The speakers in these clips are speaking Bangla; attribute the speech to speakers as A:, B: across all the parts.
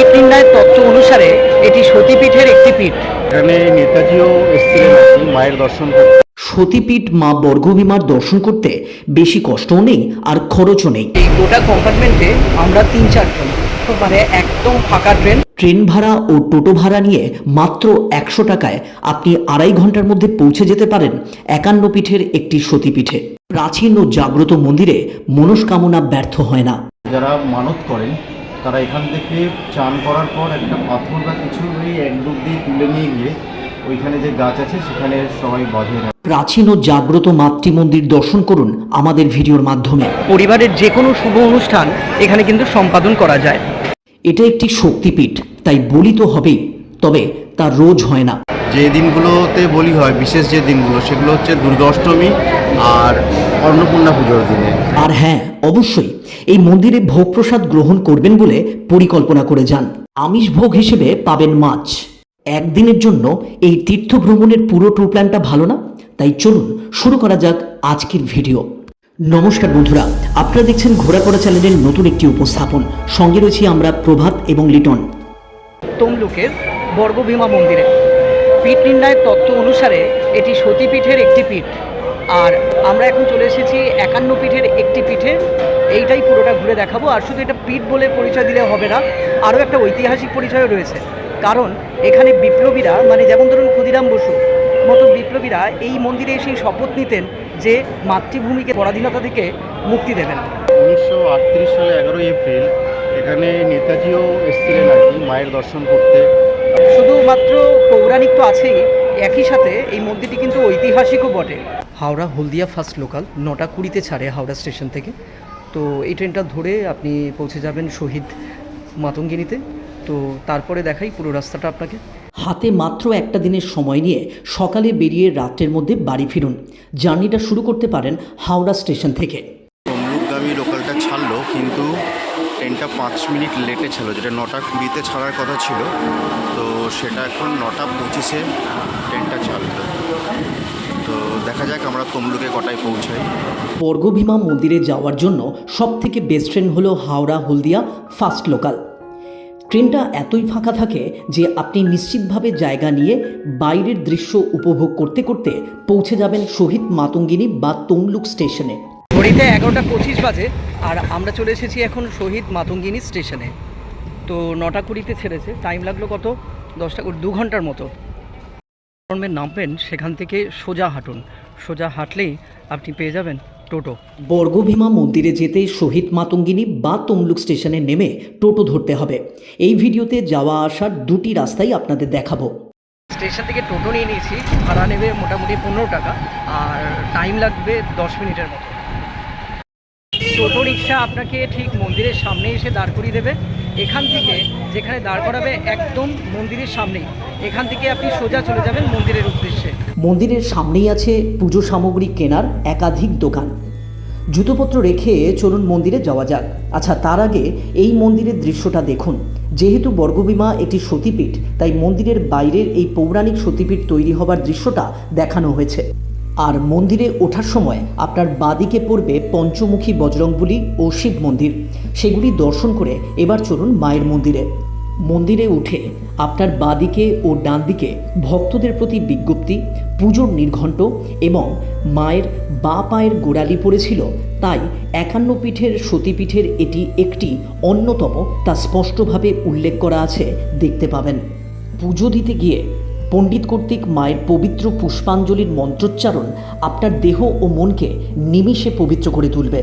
A: পীঠ নির্ণয়ের তত্ত্ব অনুসারে এটি সতীপীঠের একটি পীঠ।
B: এখানে নেতাজিও এসেছিলেন মায়ের দর্শন করতে।
C: সতীপীঠ মা বর্গভীমার দর্শন করতে বেশি কষ্টও নেই আর খরচও নেই।
A: এই গোটা কম্পার্টমেন্টে আমরা তিন চারজন মানে একদম ফাঁকা ট্রেন
C: ট্রেন ভাড়া ও টোটো ভাড়া নিয়ে মাত্র একশো টাকায় আপনি আড়াই ঘণ্টার মধ্যে পৌঁছে যেতে পারেন একান্ন পীঠের একটি সতীপীঠে। প্রাচীন ও জাগ্রত মন্দিরে মনস্কামনা ব্যর্থ হয় না।
B: যারা মানত করেন তারা এখান থেকে চান করার পর একটা পাথর বা কিছু ওই এক ডুব দিয়ে তুলে নিয়ে গিয়ে ওইখানে যে গাছ আছে সেখানে সবাই বাঁধে।
C: প্রাচীন ও জাগ্রত মাতৃ মন্দির দর্শন করুন আমাদের ভিডিওর মাধ্যমে।
A: পরিবারের যে কোনো শুভ অনুষ্ঠান এখানে কিন্তু সম্পাদন করা যায়।
C: এটা একটি শক্তিপীঠ তাই বলি তো হবেই তবে তা রোজ হয় না।
B: যে দিনগুলোতে বলি হয় বিশেষ যে দিনগুলো সেগুলো হচ্ছে দুর্গা অষ্টমী আর অন্নপূর্ণা পুজোর দিনে।
C: আর হ্যাঁ অবশ্যই এই মন্দিরে ভোগ প্রসাদ গ্রহণ করবেন বলে পরিকল্পনা করে যান। আমিষ ভোগ হিসেবে পাবেন মাছ। একদিনের জন্য এই তীর্থ ভ্রমণের পুরো ট্যুর প্ল্যানটা ভালো না? তাই চলুন শুরু করা যাক আজকের ভিডিও নমস্কার বন্ধুরা আপনারা দেখছেন ঘোরাপড়া চ্যানেলের নতুন একটি উপস্থাপন। সঙ্গে রয়েছি আমরা প্রভাত এবং লিটন।
A: তমলুকের বর্গভীমা মন্দিরে। পীঠ নির্ণয়ের তত্ত্ব অনুসারে এটি সতীপীঠের একটি পীঠ। আর আমরা এখন চলে এসেছি একান্ন পীঠের একটি পীঠে। এইটাই পুরোটা ঘুরে দেখাবো। আর শুধু এটা পীঠ বলে পরিচয় দিলে হবে না, আরও একটা ঐতিহাসিক পরিচয়ও রয়েছে। কারণ এখানে বিপ্লবীরা মানে যেমন ধরুন ক্ষুদিরাম বসু মতো বিপ্লবীরা এই মন্দিরে এসেই শপথ নিতেন যে মাতৃভূমিকে পরাধীনতা থেকে মুক্তি দেবেন।
B: উনিশশো আটত্রিশ সালে এগারোই এপ্রিল এখানে নেতাজিও এসেছিলেন আর কি মায়ের দর্শন করতে।
A: শুধুমাত্র পৌরাণিক তো আছেই একই সাথে এই মন্দিরটি কিন্তু ঐতিহাসিকও বটে। হাওড়া হলদিয়া ফার্স্ট লোকাল নটা কুড়িতে ছাড়ে হাওড়া স্টেশন থেকে। তো এই ট্রেনটা ধরে আপনি পৌঁছে যাবেন শহীদ মাতঙ্গিনীতে। তো তারপরে দেখাই পুরো রাস্তাটা আপনাকে।
C: হাতে মাত্র একটা দিনের সময় নিয়ে সকালে বেরিয়ে রাত্রের মধ্যে বাড়ি ফিরুন। জার্নিটা শুরু করতে পারেন হাওড়া স্টেশন থেকে
B: তমলুকগামী লোকালটা ছাড়লো কিন্তু ট্রেনটা পাঁচ মিনিট লেটে ছিল, যেটা নটা কুড়িতে ছাড়ার কথা ছিল। তো সেটা এখন নটা পঁচিশে ট্রেনটা ছাড়লো তো দেখা যাক আমরা তমলুকে কটায় পৌঁছাই।
C: বর্গভীমা মন্দিরে যাওয়ার জন্য সব থেকে বেস্ট ট্রেন হলো হাওড়া, হলদিয়া ফার্স্ট লোকাল ট্রেনটা এতই ফাঁকা থাকে যে আপনি নিশ্চিতভাবে জায়গা নিয়ে বাইরের দৃশ্য উপভোগ করতে করতে পৌঁছে যাবেন শহীদ মাতঙ্গিনী বা তমলুক স্টেশনে।
A: ঘড়িতে এগারোটা পঁচিশ বাজে আর আমরা চলে এসেছি এখন শহীদ মাতঙ্গিনী স্টেশনে। তো নটা কুড়িতে ছেড়েছে টাইম লাগল কত? দশটা কুড়ি দু ঘণ্টার মতো। প্ল্যাটফর্মে নামবেন সেখান থেকে সোজা হাঁটুন। সোজা হাঁটলেই আপনি পেয়ে যাবেন টোটো।
C: বর্গভীমা মন্দিরে যেতে শহীদ মাতঙ্গিনী বা তমলুক স্টেশনে নেমে টোটো ধরতে হবে। এই ভিডিওতে যাওয়া আসার দুটি রাস্তাই আপনাদের দেখাবো।
A: স্টেশন থেকে টোটো নিয়ে নিয়েছি ভাড়া নেবে মোটামুটি পনেরো টাকা আর টাইম লাগবে দশ মিনিটের মতো। টোটো রিক্সা আপনাকে ঠিক মন্দিরের সামনে এসে দাঁড় করিয়ে দেবে। এখান থেকে যেখানে দাঁড় করাবে একদম মন্দিরের সামনেই। এখান থেকে আপনি সোজা চলে যাবেন মন্দিরের উদ্দেশ্যে।
C: মন্দিরের সামনেই আছে পুজো সামগ্রী কেনার একাধিক দোকান। জুতোপত্র রেখে চলুন মন্দিরে যাওয়া যাক। আচ্ছা তার আগে এই মন্দিরের দৃশ্যটা দেখুন। যেহেতু বর্গভীমা একটি সতীপীঠ, তাই মন্দিরের বাইরের এই পৌরাণিক সতীপীঠ তৈরি হবার দৃশ্যটা দেখানো হয়েছে। আর মন্দিরে ওঠার সময় আপনার বাদিকে পড়বে পঞ্চমুখী বজরংবলী ও শিব মন্দির। সেগুলি দর্শন করে এবার চলুন মায়ের মন্দিরে। মন্দিরে উঠে আপনার বাদিকে ও ডান দিকে ভক্তদের প্রতি বিজ্ঞপ্তি, পুজোর নির্ঘণ্ট এবং মায়ের বা পায়ের গোড়ালি পড়েছিল, তাই একান্ন পীঠের সতীপীঠের এটি একটি অন্যতম তা স্পষ্টভাবে উল্লেখ করা আছে, দেখতে পাবেন। পুজো দিতে গিয়ে পণ্ডিত কর্তৃক মায়ের পবিত্র পুষ্পাঞ্জলির মন্ত্রোচ্চারণ আপনার দেহ ও মনকে নিমিষে পবিত্র করে তুলবে।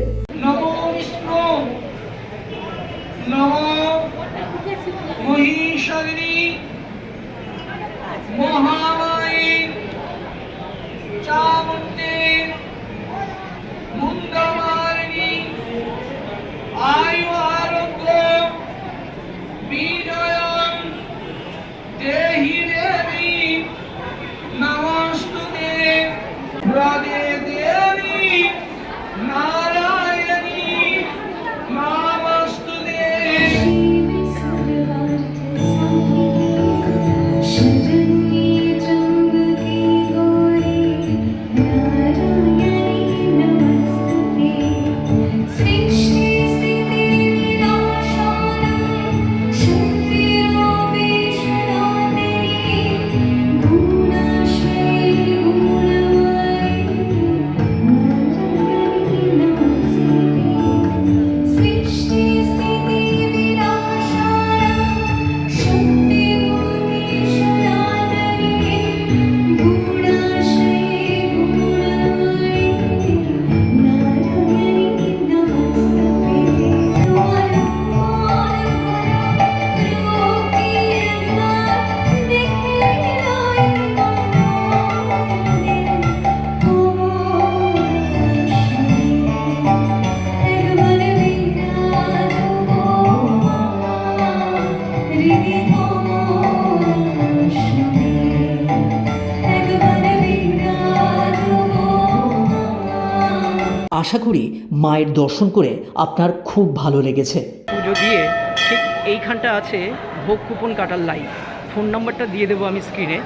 C: আশা করি মায়ের দর্শন করে আপনার খুব ভালো লেগেছে।
A: পুজো দিয়ে ঠিক এইখানটা আছে ভোগ কুপন কাটার লাইন ফোন নাম্বারটা দিয়ে দেবো আমি স্ক্রিনে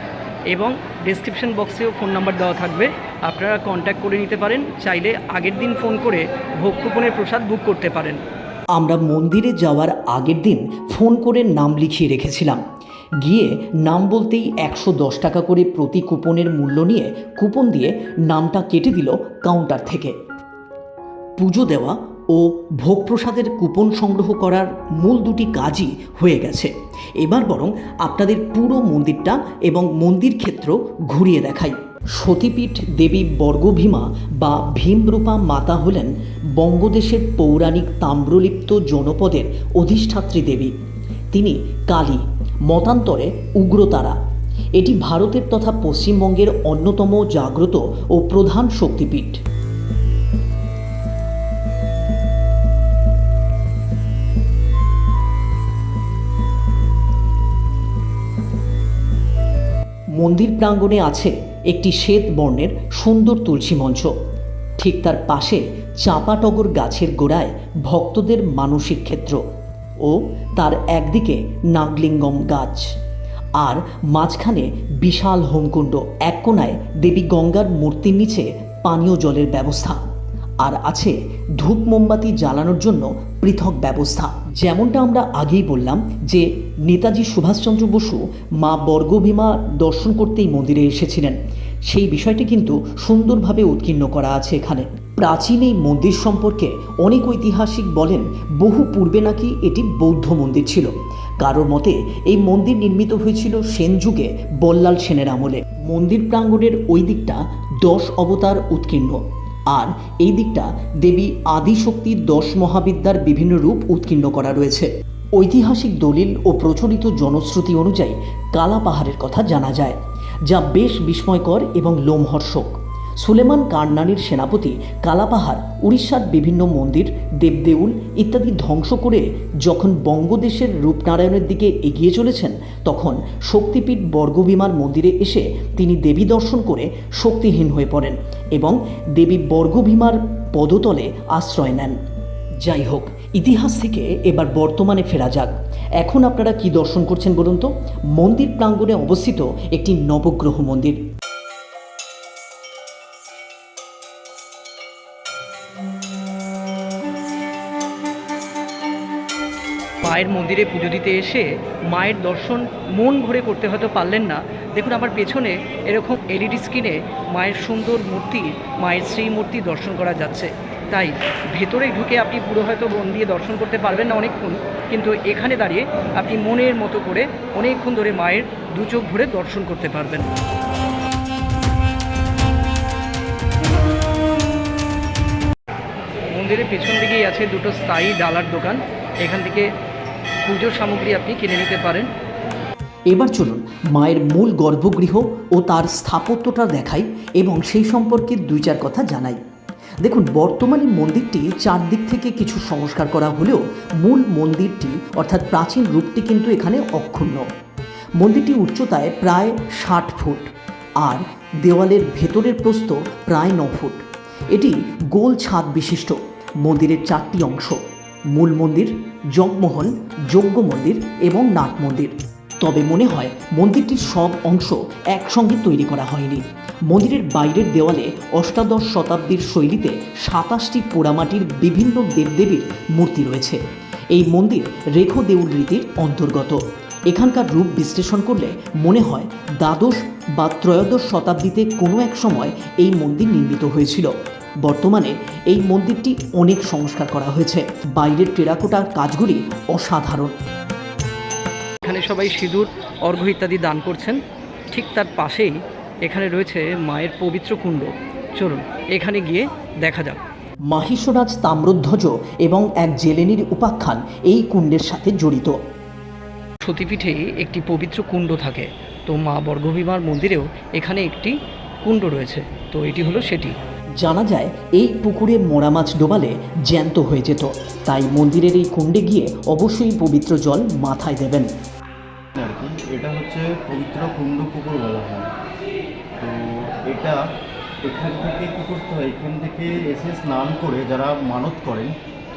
A: এবং ডেসক্রিপশন বক্সেও ফোন নাম্বার দেওয়া থাকবে। আপনারা কন্ট্যাক্ট করে নিতে পারেন চাইলে আগের দিন ফোন করে ভোগ কুপনের প্রসাদ বুক করতে পারেন।
C: আমরা মন্দিরে যাওয়ার আগের দিন ফোন করে নাম লিখিয়ে রেখেছিলাম। গিয়ে নাম বলতেই একশো দশ টাকা করে প্রতি কুপনের মূল্য নিয়ে কুপন দিয়ে নামটা কেটে দিল কাউন্টার থেকে। পুজো দেওয়া ও ভোগ প্রসাদের কুপন সংগ্রহ করার মূল দুটি কাজই হয়ে গেছে। এবার বরং আপনাদের পুরো মন্দিরটা এবং মন্দির ক্ষেত্র ঘুরিয়ে দেখাই। সতীপীঠ দেবী বর্গভীমা বা ভীমরূপা মাতা হলেন বঙ্গদেশের পৌরাণিক তাম্রলিপ্ত জনপদের অধিষ্ঠাত্রী দেবী। তিনি কালী, মতান্তরে উগ্রতারা। এটি ভারতের তথা পশ্চিমবঙ্গের অন্যতম জাগ্রত ও প্রধান শক্তিপীঠ। মন্দির প্রাঙ্গণে আছে একটি শ্বেত বর্ণের সুন্দর তুলসী মঞ্চ। ঠিক তার পাশে চাঁপাটগর গাছের গোড়ায় ভক্তদের মানসিক ক্ষেত্র ও তার একদিকে নাগলিঙ্গম গাছ। আর মাঝখানে বিশাল হোমকুণ্ড এক কোনায় দেবী গঙ্গার মূর্তির নিচে পানীয় জলের ব্যবস্থা। আর আছে ধূপ মোমবাতি জ্বালানোর জন্য পৃথক ব্যবস্থা। যেমনটা আমরা আগেই বললাম যে নেতাজি সুভাষচন্দ্র বসু মা বর্গভীমা দর্শন করতেই মন্দিরে এসেছিলেন। সেই বিষয়টি কিন্তু সুন্দরভাবে উৎকীর্ণ করা আছে এখানে। প্রাচীন এই মন্দির সম্পর্কে অনেক ঐতিহাসিক বলেন, বহু পূর্বে নাকি এটি বৌদ্ধ মন্দির ছিল। কারোর মতে, এই মন্দির নির্মিত হয়েছিল সেন যুগে বল্লাল সেনের আমলে। মন্দির প্রাঙ্গণের ওই দিকটা দশ অবতার উৎকীর্ণ। আর এই দিকটা দেবী আদিশক্তির দশ মহাবিদ্যার বিভিন্ন রূপ উৎকীর্ণ করা রয়েছে। ঐতিহাসিক দলিল ও প্রচলিত জনশ্রুতি অনুযায়ী কালা পাহাড়ের কথা জানা যায়, যা বেশ বিস্ময়কর এবং লোমহর্ষক। সুলেমান কারনানির সেনাপতি কালাপাহাড় উড়িষ্যার বিভিন্ন মন্দির, দেবদেউল ইত্যাদি ধ্বংস করে যখন বঙ্গদেশের রূপনারায়ণের দিকে এগিয়ে চলেছেন, তখন শক্তিপীঠ বর্গভীমার মন্দিরে এসে তিনি দেবী দর্শন করে শক্তিহীন হয়ে পড়েন এবং দেবী বর্গভীমার পদতলে আশ্রয় নেন। যাই হোক ইতিহাস থেকে এবার বর্তমানে ফেরা যাক। এখন আপনারা কি দর্শন করছেন বলুন তো? মন্দির প্রাঙ্গণে অবস্থিত একটি নবগ্রহ মন্দির।
A: মায়ের মন্দিরে পুজো দিতে এসে মায়ের দর্শন মন ভরে করতে হয়তো পারলেন না। দেখুন আমার পেছনে এরকম এলইডি স্ক্রিনে মায়ের সুন্দর মূর্তি, মায়ের শ্রী মূর্তি দর্শন করা যাচ্ছে। তাই ভেতরে ঢুকে আপনি পুরো হয়তো মন দিয়ে দর্শন করতে পারবেন না অনেকক্ষণ, কিন্তু এখানে দাঁড়িয়ে আপনি মনের মতো করে অনেকক্ষণ ধরে মায়ের দু চোখ ভরে দর্শন করতে পারবেন। মন্দিরের পেছন দিকেই আছে দুটো স্থায়ী ডালার দোকান। এখান থেকে পুজোর সামগ্রী আপনি কিনে নিতে পারেন।
C: এবার চলুন মায়ের মূল গর্ভগৃহ ও তার স্থাপত্যটা দেখাই এবং সেই সম্পর্কে দুই চার কথা জানাই। দেখুন, বর্তমানে মন্দিরটি চারদিক থেকে কিছু সংস্কার করা হলেও মূল মন্দিরটি, অর্থাৎ প্রাচীন রূপটি কিন্তু এখানে অক্ষুণ্ণ। মন্দিরটি উচ্চতায় প্রায় ষাট ফুট আর দেওয়ালের ভেতরের প্রস্থ প্রায় ন ফুট। এটি গোল ছাদ বিশিষ্ট মন্দিরের চারটি অংশ। মূল মন্দির যজ্ঞমহল যজ্ঞ মন্দির এবং নাট মন্দির। তবে মনে হয় মন্দিরটির সব অংশ একসঙ্গে তৈরি করা হয়নি। মন্দিরের বাইরের দেওয়ালে অষ্টাদশ শতাব্দীর শৈলীতে সাতাশটি পোড়ামাটির বিভিন্ন দেবদেবীর মূর্তি রয়েছে। এই মন্দির রেখো দেউল রীতির অন্তর্গত। এখানকার রূপ বিশ্লেষণ করলে মনে হয় দ্বাদশ বা ত্রয়োদশ শতাব্দীতে কোনো এক সময় এই মন্দির নির্মিত হয়েছিল। বর্তমানে এই মন্দিরটি অনেক সংস্কার করা হয়েছে। বাইরের টেরাকোটার কাজগুলি অসাধারণ।
A: এখানে সবাই সিঁদুর অর্ঘ্য ইত্যাদি দান করছেন। ঠিক তার পাশেই এখানে রয়েছে মায়ের পবিত্র কুণ্ড। চলুন এখানে গিয়ে দেখা যাক।
C: মাহিষরাজ তাম্রধ্বজ এবং এক জেলেনির উপাখ্যান এই কুণ্ডের সাথে জড়িত।
A: সতীপীঠে একটি পবিত্র কুণ্ড থাকে। তো মা বর্গভীমার মন্দিরেও এখানে একটি কুণ্ড রয়েছে। তো এটি হলো সেটি।
C: জানা যায় এই পুকুরে মোড়া মাছ ডোবালে জ্যান্ত হয়ে যেত। তাই মন্দিরের এই কুণ্ডে গিয়ে অবশ্যই পবিত্র জল মাথায় দেবেন।
B: এটা হচ্ছে পবিত্র কুণ্ড পুকুর বলা হয়। তো এটা এখান থেকে কী করতে হয়? এখান থেকে এসে স্নান করে যারা মানত করেন,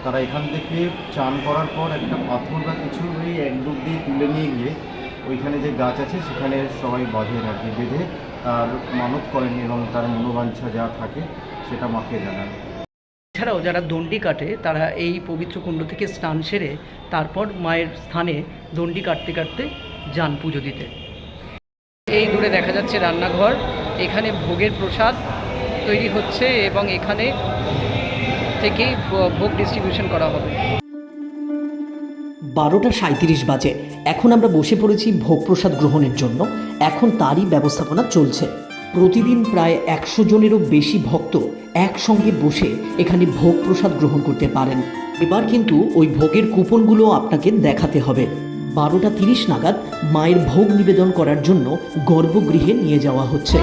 B: তারা এখান থেকে চান করার পর একটা পাথর বা কিছু ওই এক ডুব দিয়ে তুলে নিয়ে গিয়ে ওইখানে যে গাছ আছে, সেখানে সবাই বাঁধে রাখে বেঁধে তার মানত করেন এবং তার মনোবাঞ্ছা যা থাকে সেটা মাকে জানান।
A: এছাড়াও যারা দণ্ডি কাটে, তারা এই পবিত্র কুণ্ড থেকে স্নান সেরে তারপর মায়ের স্থানে দণ্ডি কাটতে কাটতে যান পুজো দিতে। এই দূরে দেখা যাচ্ছে রান্নাঘর এখানে ভোগের প্রসাদ তৈরি হচ্ছে এবং এখানে থেকেই ভোগ ডিস্ট্রিবিউশন করা হবে।
C: বারোটা সাঁত্রিশ বাজে। এখন আমরা বসে পড়েছি ভোগ প্রসাদ গ্রহণের জন্য। এখন তারই ব্যবস্থাপনা চলছে। প্রতিদিন প্রায় একশো জনেরও বেশি ভক্ত একসঙ্গে বসে এখানে ভোগ প্রসাদ গ্রহণ করতে পারেন। এবার কিন্তু ওই ভোগের কুপনগুলো আপনাকে দেখাতে হবে। বারোটা তিরিশ নাগাদ মায়ের ভোগ নিবেদন করার জন্য গর্ভগৃহে নিয়ে যাওয়া হচ্ছে।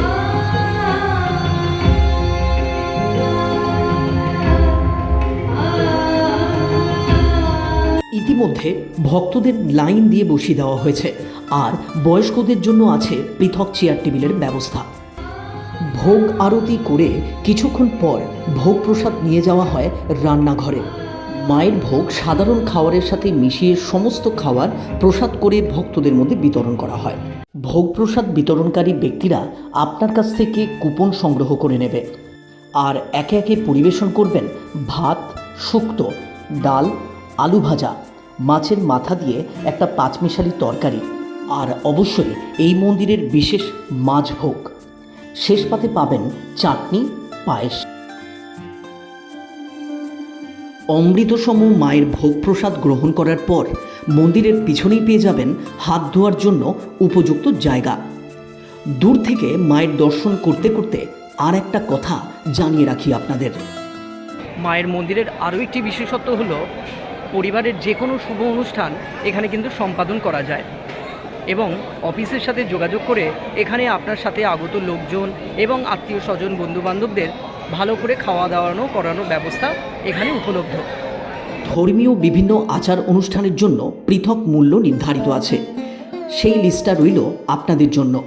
C: ইতিমধ্যে ভক্তদের লাইন দিয়ে বসিয়ে দেওয়া হয়েছে। আর বয়স্কদের জন্য আছে পৃথক চেয়ার টেবিলের ব্যবস্থা। ভোগ আরতি করে কিছুক্ষণ পর ভোগ প্রসাদ নিয়ে যাওয়া হয় রান্নাঘরে। মায়ের ভোগ সাধারণ খাবারের সাথে মিশিয়ে সমস্ত খাবার প্রসাদ করে ভক্তদের মধ্যে বিতরণ করা হয়। ভোগ প্রসাদ বিতরণকারী ব্যক্তিরা আপনার কাছ থেকে কুপন সংগ্রহ করে নেবে। আর একে একে পরিবেশন করবেন ভাত, শুক্তো, ডাল, আলু ভাজা, মাছের মাথা দিয়ে একটা পাঁচমিশালি তরকারি আর অবশ্যই এই মন্দিরের বিশেষ মাছ ভোগ। শেষ পাতে পাবেন চাটনি, পায়েস। অমৃতসম মায়ের ভোগ প্রসাদ গ্রহণ করার পর মন্দিরের পিছনেই পেয়ে যাবেন হাত ধোয়ার জন্য উপযুক্ত জায়গা। দূর থেকে মায়ের দর্শন করতে করতে আর একটা কথা জানিয়ে রাখি আপনাদের।
A: মায়ের মন্দিরের আরও একটি বিশেষত্ব হলো, পরিবারের যে কোনো শুভ অনুষ্ঠান এখানে কিন্তু সম্পাদন করা যায় এবং অফিসের সাথে যোগাযোগ করে এখানে আপনার সাথে আগত লোকজন এবং আত্মীয় স্বজন, বন্ধুবান্ধবদের ভালো করে খাওয়া দাওয়ানো, করানোর ব্যবস্থা এখানে উপলব্ধ।
C: ধর্মীয় বিভিন্ন আচার অনুষ্ঠানের জন্য পৃথক মূল্য নির্ধারিত আছে। সেই লিস্টটা রইল আপনাদের জন্য।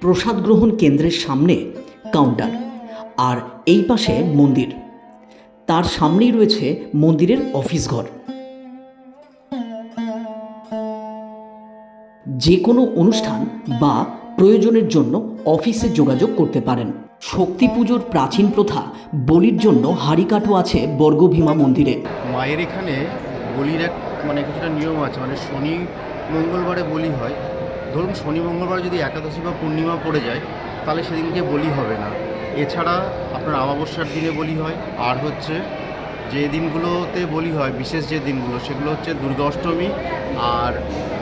C: প্রসাদ গ্রহণ কেন্দ্রের সামনে কাউন্টার আর এই পাশে মন্দির। তার সামনেই রয়েছে মন্দিরের অফিস ঘর। যে কোনো অনুষ্ঠান বা প্রয়োজনের জন্য অফিসে যোগাযোগ করতে পারেন। শক্তি পুজোর প্রাচীন প্রথা, বলির জন্য হাড়িকাঠও আছে বর্গভীমা মন্দিরে।
B: মায়ের এখানে বলির এক মানে কিছুটা নিয়ম আছে মানে শনি মঙ্গলবারে বলি হয়। ধরুন শনি মঙ্গলবার যদি একাদশী বা পূর্ণিমা পড়ে যায়, তাহলে সেদিনকে বলি হবে না। এছাড়া আপনার অমাবস্যার দিনে বলি হয়, আর হচ্ছে যে দিনগুলোতে বলি হয়, বিশেষ যে দিনগুলো, সেগুলো হচ্ছে দুর্গা অষ্টমী আর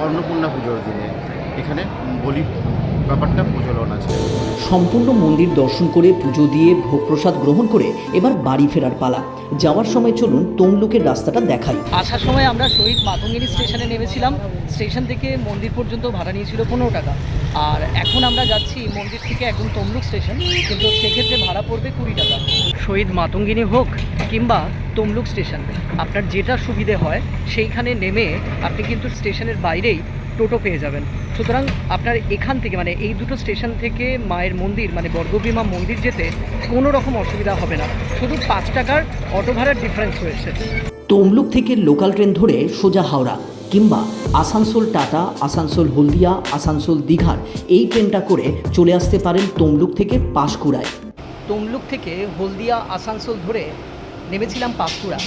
B: অন্নপূর্ণা পুজোর দিনে। এখানে বলি ব্যাপারটা প্রচলন আছে।
C: সম্পূর্ণ মন্দির দর্শন করে পুজো দিয়ে ভোগ প্রসাদ গ্রহণ করে এবার বাড়ি ফেরার পালা। যাওয়ার সময় চলুন তমলুকের রাস্তাটা দেখাই।
A: আসার সময় আমরা শহীদ মাতঙ্গিনী স্টেশনে নেমেছিলাম। স্টেশন থেকে মন্দির পর্যন্ত ভাড়া নিয়েছিল পনেরো টাকা। আর এখন আমরা যাচ্ছি মন্দির থেকে একদম তমলুক স্টেশন কিন্তু সেক্ষেত্রে ভাড়া পড়বে কুড়ি টাকা। শহীদ মাতঙ্গিনী হোক কিংবা তমলুক স্টেশন আপনার যেটা সুবিধে হয় সেইখানে নেমে আপনি কিন্তু স্টেশনের বাইরেই টোটো পেয়ে যাবেন। সুতরাং আপনার এখান থেকে মানে এই দুটো স্টেশন থেকে মায়ের মন্দির মানে বর্গভীমা মন্দির যেতে কোনো রকম অসুবিধা হবে না। শুধু পাঁচ টাকার অটো ভাড়ার ডিফারেন্স রয়েছে।
C: তমলুক থেকে লোকাল ট্রেন ধরে সোজা হাওড়া কিংবা আসানসোল টাটা আসানসোল হলদিয়া আসানসোল দীঘার এই ট্রেনটা করে চলে আসতে পারেন তমলুক থেকে পাঁশকুড়ায়।
A: তমলুক থেকে হলদিয়া আসানসোল ধরে নেমেছিলাম পাঁশকুড়া।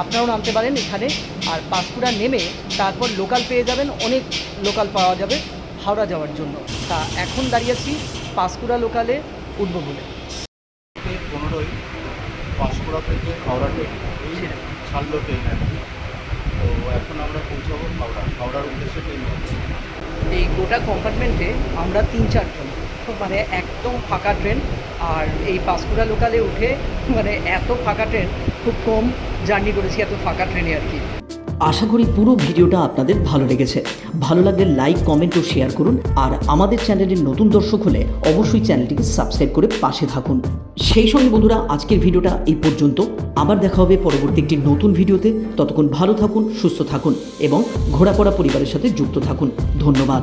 A: আপনারাও নামতে পারেন এখানে। আর পাঁশকুড়া নেমে তারপর লোকাল পেয়ে যাবেন অনেক লোকাল পাওয়া যাবে হাওড়া যাওয়ার জন্য। তা এখন দাঁড়িয়ে আছি পাঁশকুড়া লোকালে উঠবো বলে।
B: পনেরোই পাঁশকুড়া থেকে হাওড়া ট্রেন ছাড়লো ট্রেন তো এখন আমরা পৌঁছাবো হাওড়া। হাওড়ার উদ্দেশ্যে ট্রেন
A: এই গোটা কম্পার্টমেন্টে আমরা তিন চারজন। মানে একদম ফাঁকা ট্রেন। আর এই পাঁশকুড়া লোকালে উঠে মানে এত ফাঁকা ট্রেন, খুব কম জার্নি করেছি এত ফাঁকা ট্রেনে আর কি।
C: আশা করি পুরো ভিডিওটা আপনাদের ভালো লেগেছে। ভালো লাগলে লাইক, কমেন্ট ও শেয়ার করুন। আর আমাদের চ্যানেলের নতুন দর্শক হলে অবশ্যই চ্যানেলটিকে সাবস্ক্রাইব করে পাশে থাকুন। সেই সঙ্গে বন্ধুরা, আজকের ভিডিওটা এই পর্যন্ত। আবার দেখা হবে পরবর্তী একটি নতুন ভিডিওতে। ততক্ষণ ভালো থাকুন, সুস্থ থাকুন এবং ঘোরাপড়া পরিবারের সাথে যুক্ত থাকুন। ধন্যবাদ।